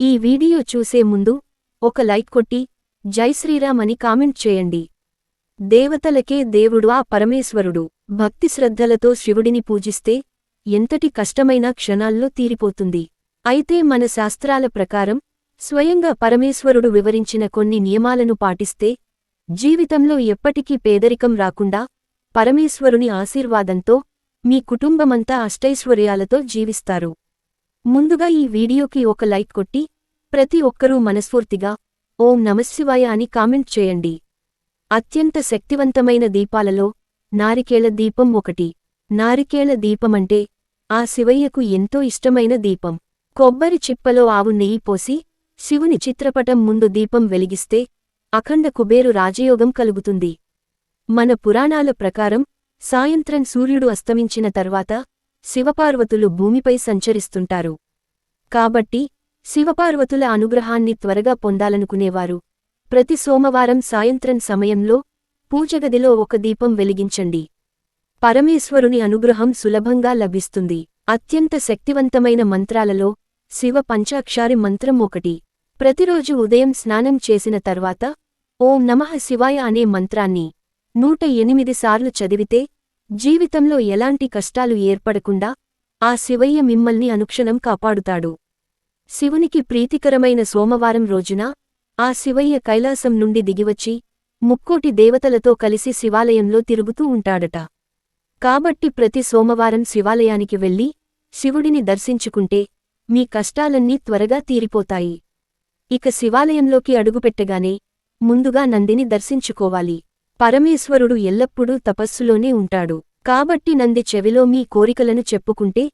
ఈ వీడియో చూసే ముందు ఒక లైక్ కొట్టి జై శ్రీరామ్ అని కామెంట్ చేయండి. దేవతలకే దేవుడు ఆ పరమేశ్వరుడు. భక్తి శ్రద్ధలతో శివుడిని పూజిస్తే ఎంతటి కష్టమైన క్షణాల్లో తీరిపోతుంది. అయితే మన శాస్త్రాల ప్రకారం స్వయంగా పరమేశ్వరుడు వివరించిన కొన్ని నియమాలను పాటిస్తే జీవితంలో ఎప్పటికీ పేదరికం రాకుండా పరమేశ్వరుని ఆశీర్వాదంతో మీ కుటుంబమంతా అష్టైశ్వర్యాలతో జీవిస్తారు. ముందుగా ఈ వీడియోకి ఒక లైక్ కొట్టి ప్రతి ఒక్కరూ మనస్ఫూర్తిగా ఓం నమశివాయ అని కామెంట్ చేయండి. అత్యంత శక్తివంతమైన దీపాలలో నారికేళ దీపం ఒకటి. నారికేళ దీపమంటే ఆ శివయ్యకు ఎంతో ఇష్టమైన దీపం. కొబ్బరి చిప్పలో ఆవు నెయ్యి పోసి శివుని చిత్రపటం ముందు దీపం వెలిగిస్తే అఖండ కుబేరు రాజయోగం కలుగుతుంది. మన పురాణాల ప్రకారం సాయంత్రం సూర్యుడు అస్తమించిన తర్వాత శివపార్వతులు భూమిపై సంచరిస్తుంటారు. కాబట్టి శివపార్వతుల అనుగ్రహాన్ని త్వరగా పొందాలనుకునేవారు. ప్రతి సోమవారం సాయంత్రం సమయంలో పూజగదిలో ఒక దీపం వెలిగించండి. పరమేశ్వరుని అనుగ్రహం సులభంగా లభిస్తుంది. అత్యంత శక్తివంతమైన మంత్రాలలో శివ పంచాక్షారి మంత్రం ఒకటి. ప్రతిరోజు ఉదయం స్నానం చేసిన తర్వాత ఓం నమః శివాయ అనే మంత్రాన్ని నూట ఎనిమిది సార్లు చదివితే జీవితంలో ఎలాంటి కష్టాలు ఏర్పడకుండా ఆ శివయ్య మిమ్మల్ని అనుక్షణం కాపాడుతాడు. శివునికి ప్రీతికరమైన సోమవారం రోజున ఆ శివయ్య కైలాసం నుండి దిగివచ్చి ముక్కోటి దేవతలతో కలిసి శివాలయంలో తిరుగుతూ ఉంటాడట. కాబట్టి ప్రతి సోమవారం శివాలయానికి వెళ్ళి శివుడిని దర్శించుకుంటే మీ కష్టాలన్నీ త్వరగా తీరిపోతాయి. ఇక శివాలయంలోకి అడుగుపెట్టగానే ముందుగా నందిని దర్శించుకోవాలి. పరమేశ్వరుడు ఎల్లప్పుడూ తపస్సులోనే ఉంటాడు. కాబట్టి నంది చెవిలో మీ కోరికలను చెప్పుకుంటే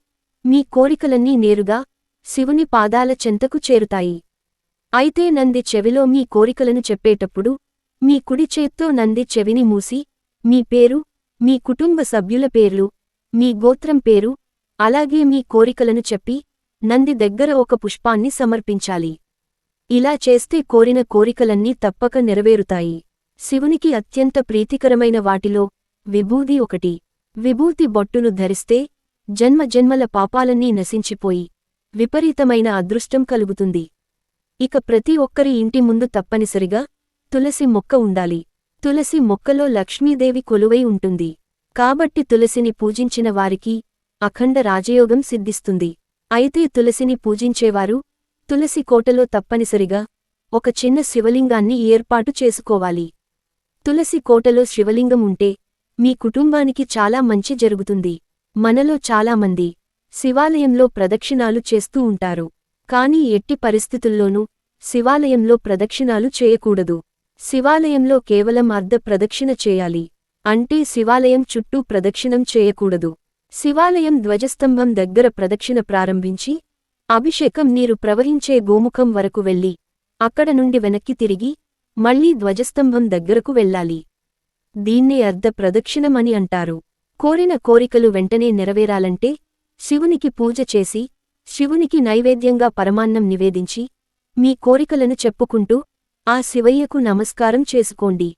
మీ కోరికలన్నీ నేరుగా శివుని పాదాల చెంతకు చేరుతాయి. అయితే నంది చెవిలో మీ కోరికలను చెప్పేటప్పుడు మీ కుడి చేత్తో నంది చెవిని మూసి మీ పేరు మీ కుటుంబ సభ్యుల పేర్లు మీ గోత్రం పేరు అలాగే మీ కోరికలను చెప్పి నంది దగ్గర ఒక పుష్పాన్ని సమర్పించాలి. ఇలా చేస్తే కోరిన కోరికలన్నీ తప్పక నెరవేరుతాయి. శివునికి అత్యంత ప్రీతికరమైన వాటిలో విభూది ఒకటి. విభూతి బొట్టును ధరిస్తే జన్మ జన్మల పాపాలన్నీ నశించిపోయి విపరీతమైన అదృష్టం కలుగుతుంది. ఇక ప్రతి ఒక్కరి ఇంటి ముందు తప్పనిసరిగా తులసి మొక్క ఉండాలి. తులసి మొక్కలో లక్ష్మీదేవి కొలువై ఉంటుంది. కాబట్టి తులసిని పూజించిన వారికి అఖండ రాజయోగం సిద్ధిస్తుంది. అయితే తులసిని పూజించేవారు తులసి కోటలో తప్పనిసరిగా ఒక చిన్న శివలింగాన్ని ఏర్పాటు చేసుకోవాలి. తులసి కోటలో శివలింగం ఉంటే మీ కుటుంబానికి చాలా మంచి జరుగుతుంది. మనలో చాలామంది శివాలయంలో ప్రదక్షిణాలు చేస్తూ ఉంటారు. కాని ఎట్టి పరిస్థితుల్లోనూ శివాలయంలో ప్రదక్షిణాలు చేయకూడదు. శివాలయంలో కేవలం అర్ధ ప్రదక్షిణ చేయాలి. అంటే శివాలయం చుట్టూ ప్రదక్షిణం చేయకూడదు. శివాలయం ధ్వజస్తంభం దగ్గర ప్రదక్షిణ ప్రారంభించి అభిషేకం నీరు ప్రవహించే గోముఖం వరకు వెళ్ళి అక్కడ నుండి వెనక్కి తిరిగి మళ్ళీ ధ్వజస్తంభం దగ్గరకు వెళ్ళాలి. దీన్నే అర్ధ ప్రదక్షిణమని అంటారు. కోరిన కోరికలు వెంటనే నెరవేరాలంటే శివునికి పూజ చేసి శివునికి నైవేద్యంగా పరమాన్నం నివేదించి మీ కోరికలను చెప్పుకుంటూ ఆ శివయ్యకు నమస్కారం చేసుకోండి.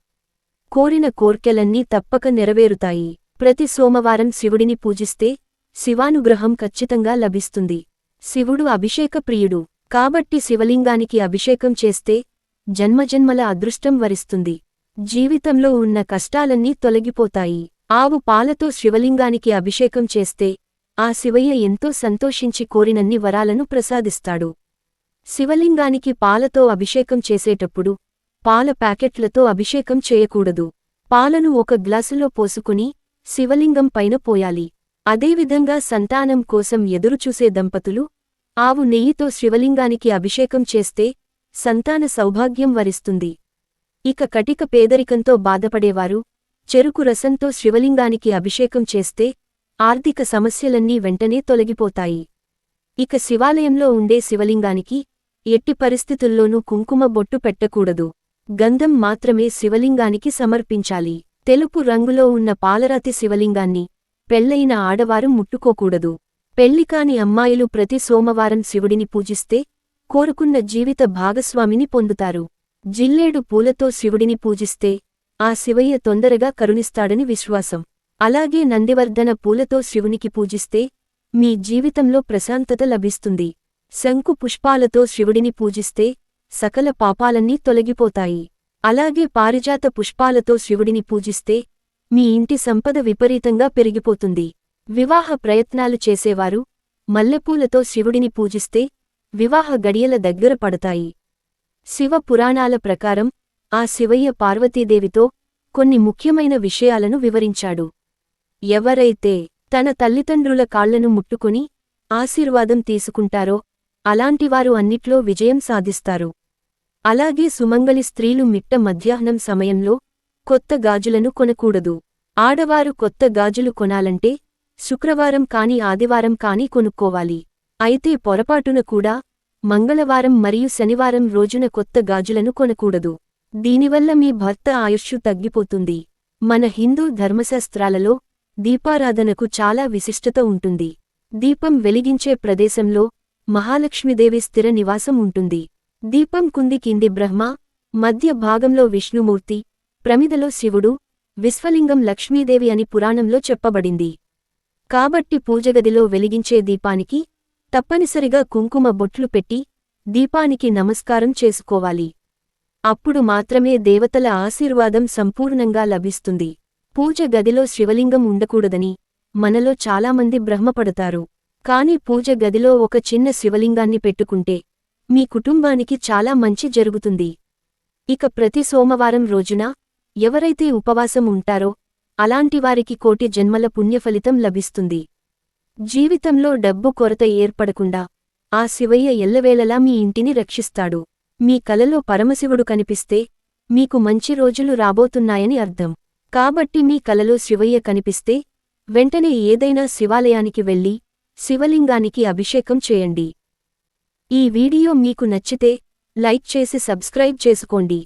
కోరిన కోర్కెలన్నీ తప్పక నెరవేరుతాయి. ప్రతి సోమవారం శివుడిని పూజిస్తే శివానుగ్రహం ఖచ్చితంగా లభిస్తుంది. శివుడు అభిషేక ప్రియుడు. కాబట్టి శివలింగానికి అభిషేకం చేస్తే జన్మజన్మల అదృష్టం వరిస్తుంది. జీవితంలో ఉన్న కష్టాలన్నీ తొలగిపోతాయి. ఆవు పాలతో శివలింగానికి అభిషేకం చేస్తే ఆ శివయ్య ఎంతో సంతోషించి కోరినన్ని వరాలను ప్రసాదిస్తాడు. శివలింగానికి పాలతో అభిషేకం చేసేటప్పుడు పాల ప్యాకెట్లతో అభిషేకం చేయకూడదు. పాలను ఒక గ్లాసులో పోసుకుని శివలింగం పైన పోయాలి. అదేవిధంగా సంతానం కోసం ఎదురుచూసే దంపతులు ఆవు నెయ్యితో శివలింగానికి అభిషేకం చేస్తే సంతాన సౌభాగ్యం వరిస్తుంది. ఇక కటిక పేదరికంతో బాధపడేవారు చెరుకు రసంతో శివలింగానికి అభిషేకం చేస్తే ఆర్థిక సమస్యలన్నీ వెంటనే తొలగిపోతాయి. ఇక శివాలయంలో ఉండే శివలింగానికి ఎట్టి పరిస్థితుల్లోనూ కుంకుమ బొట్టు పెట్టకూడదు. గంధం మాత్రమే శివలింగానికి సమర్పించాలి. తెలుపు రంగులో ఉన్న పాలరాతి శివలింగాన్ని పెళ్ళైన ఆడవారు ముట్టుకోకూడదు. పెళ్ళికాని అమ్మాయిలు ప్రతి సోమవారం శివుడిని పూజిస్తే కోరుకున్న జీవిత భాగస్వామిని పొందుతారు. జిల్లేడు పూలతో శివుడిని పూజిస్తే ఆ శివయ్య తొందరగా కరుణిస్తాడని విశ్వాసం. అలాగే నందివర్ధన పూలతో శివునికి పూజిస్తే మీ జీవితంలో ప్రశాంతత లభిస్తుంది. శంకు పుష్పాలతో శివుడిని పూజిస్తే సకల పాపాలన్నీ తొలగిపోతాయి. అలాగే పారిజాత పుష్పాలతో శివుడిని పూజిస్తే మీ ఇంటి సంపద విపరీతంగా పెరిగిపోతుంది. వివాహ ప్రయత్నాలు చేసేవారు మల్లెపూలతో శివుడిని పూజిస్తే వివాహ గడియల దగ్గర పడతాయి. శివ పురాణాల ప్రకారం ఆ శివయ్య పార్వతీదేవితో కొన్ని ముఖ్యమైన విషయాలను వివరించాడు. ఎవరైతే తన తల్లిదండ్రుల కాళ్ళను ముట్టుకుని ఆశీర్వాదం తీసుకుంటారో అలాంటివారు అన్నిట్లో విజయం సాధిస్తారు. అలాగే సుమంగలి స్త్రీలు మిట్ట మధ్యాహ్నం సమయంలో కొత్త గాజులను కొనకూడదు. ఆడవారు కొత్త గాజులు కొనాలంటే శుక్రవారం కాని ఆదివారం కాని కొనుక్కోవాలి. అయితే పొరపాటున కూడా మంగళవారం మరియు శనివారం రోజున కొత్త గాజులను కొనకూడదు. దీనివల్ల మీ భర్త ఆయుష్షు తగ్గిపోతుంది. మన హిందూ ధర్మశాస్త్రాలలో దీపారాధనకు చాలా విశిష్టత ఉంటుంది. దీపం వెలిగించే ప్రదేశంలో మహాలక్ష్మీదేవి స్థిర నివాసం ఉంటుంది. దీపం కుంది కింది బ్రహ్మ మధ్య భాగంలో విష్ణుమూర్తి ప్రమిదలో శివుడు విశ్వలింగం లక్ష్మీదేవి అని పురాణంలో చెప్పబడింది. కాబట్టి పూజగదిలో వెలిగించే దీపానికి తప్పనిసరిగా కుంకుమ బొట్లు పెట్టి దీపానికి నమస్కారం చేసుకోవాలి. అప్పుడు మాత్రమే దేవతల ఆశీర్వాదం సంపూర్ణంగా లభిస్తుంది. పూజ గదిలో శివలింగం ఉండకూడదని మనలో చాలామంది బ్రహ్మపడతారు కాని పూజ గదిలో ఒక చిన్న శివలింగాన్ని పెట్టుకుంటే మీ కుటుంబానికి చాలా మంచి జరుగుతుంది. ఇక ప్రతి సోమవారం రోజున ఎవరైతే ఉపవాసం ఉంటారో అలాంటివారికి కోటి జన్మల పుణ్యఫలితం లభిస్తుంది. జీవితంలో డబ్బు కొరత ఏర్పడకుండా ఆ శివయ్య ఎల్లవేళలా మీ ఇంటిని రక్షిస్తాడు. మీ కలలో పరమశివుడు కనిపిస్తే మీకు మంచి రోజులు రాబోతున్నాయని అర్థం. కాబట్టి మీ కలలో శివయ్య కనిపిస్తే వెంటనే ఏదైనా శివాలయానికి వెళ్ళి శివలింగానికి అభిషేకం చేయండి. ఈ వీడియో మీకు నచ్చితే లైక్ చేసి సబ్స్క్రైబ్ చేసుకోండి.